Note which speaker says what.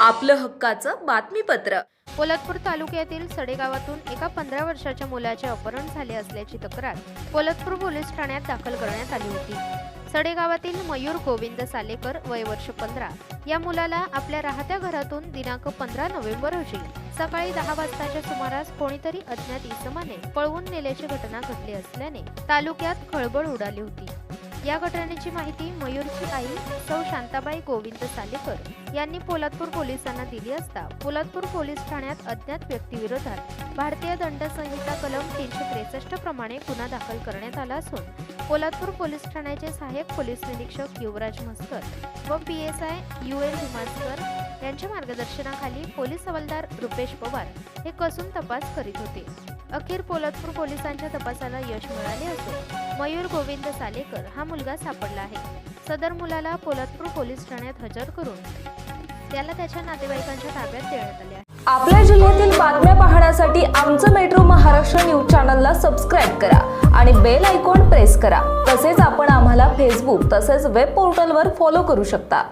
Speaker 1: आपलं हक्काचं बातमीपत्र.
Speaker 2: पोलादपूर तालुक्यातील सडेगावातून एका पंधरा वर्षाच्या मुलाचे अपहरण झाले असल्याची तक्रार पोलादपूर पोलीस ठाण्यात दाखल करण्यात आली होती. सडेगावातील मयूर गोविंद सालेकर वय वर्ष पंधरा या मुलाला आपल्या राहत्या घरातून दिनांक पंधरा नोव्हेंबर रोजी सकाळी दहा वाजताच्या सुमारास कोणीतरी अज्ञात इसमाने पळवून नेल्याची घटना घडली असल्याने तालुक्यात खळबळ उडाली होती. या घटनेची माहिती मयूरची आई सौ शांताबाई गोविंद सालेकर यांनी पोलादपूर पोलिसांना दिली असता पोलादपूर पोलीस ठाण्यात अज्ञात व्यक्तीविरोधात भारतीय दंड संहिता कलम तीनशे त्रेसष्ट प्रमाणे गुन्हा दाखल करण्यात आला असून पोलादपूर पोलीस ठाण्याचे सहाय्यक पोलीस निरीक्षक युवराज मस्कर व P S I U L Dhumaskar यांच्या मार्गदर्शनाखाली पोलीस हवालदार रुपेश पवार हे कसून तपास करीत होते. अखेर पोलादपूर पोलिसांच्या तपासाला यश मिळाले असून मयूर गोविंद सालेकर हा मुलगा सापडला आहे. सदर मुलाला पोलादपूर पोलीस ठाण्यात हजर करून त्याला त्याच्या नातेवाईकांच्या ताब्यात देण्यात आले
Speaker 1: आपल्या जिल्ह्यातील बातम्या पाहण्यासाठी आमचं मेट्रो महाराष्ट्र न्यूज चॅनलला सबस्क्राईब करा. आणि बेल आयकॉन प्रेस करा. तसेच आपण आम्हाला फेसबुक तसेच वेब पोर्टलवर फॉलो करू शकता.